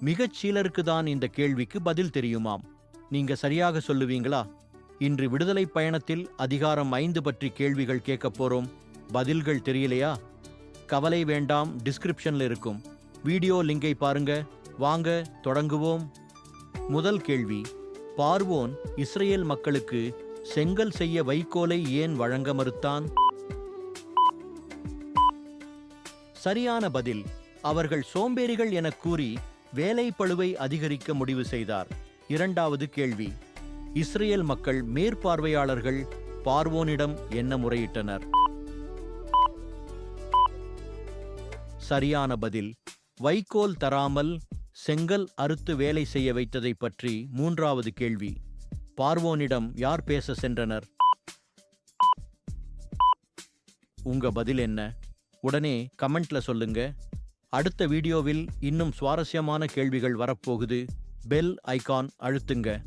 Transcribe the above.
மிகச் சிலருக்கு தான் இந்த கேள்விக்கு பதில் தெரியுமாம். நீங்க சரியாக சொல்லுவீங்களா? இன்று விடுதலை பயணத்தில் அதிகாரம் ஐந்து பற்றி கேள்விகள் கேட்கப் போறோம். பதில்கள் தெரியலையா? கவலை வேண்டாம் டிஸ்கிரிப்ஷன்ல இருக்கும். வீடியோ லிங்கை பாருங்க. வாங்க தொடங்குவோம். முதல் கேள்வி. பார்வோன் இஸ்ரேல் மக்களுக்கு செங்கல் செய்ய வைக்கோலை ஏன் வழங்க மறுத்தான்? சரியான பதில். அவர்கள் சோம்பேறிகள் எனக் கூறி வேலை பளுவை அதிகரிக்க முடிவு செய்தார். இரண்டாவது கேள்வி இஸ்ரேல் மக்கள் மேற்பார்வையாளர்கள் பார்வோனிடம் என்ன முறையிட்டனர்? சரியான பதில் வைக்கோல் தராமல் செங்கல் அறுத்து வேலை செய்ய வைத்ததை பற்றி மூன்றாவது கேள்வி பார்வோனிடம் யார் பேச சென்றனர்? உங்க பதில் என்ன? உடனே கமெண்ட்ல சொல்லுங்க. அடுத்த வீடியோவில் இன்னும் சுவாரஸ்யமான கேள்விகள் வரப்போகுது. பெல் ஐகான் அழுத்துங்க.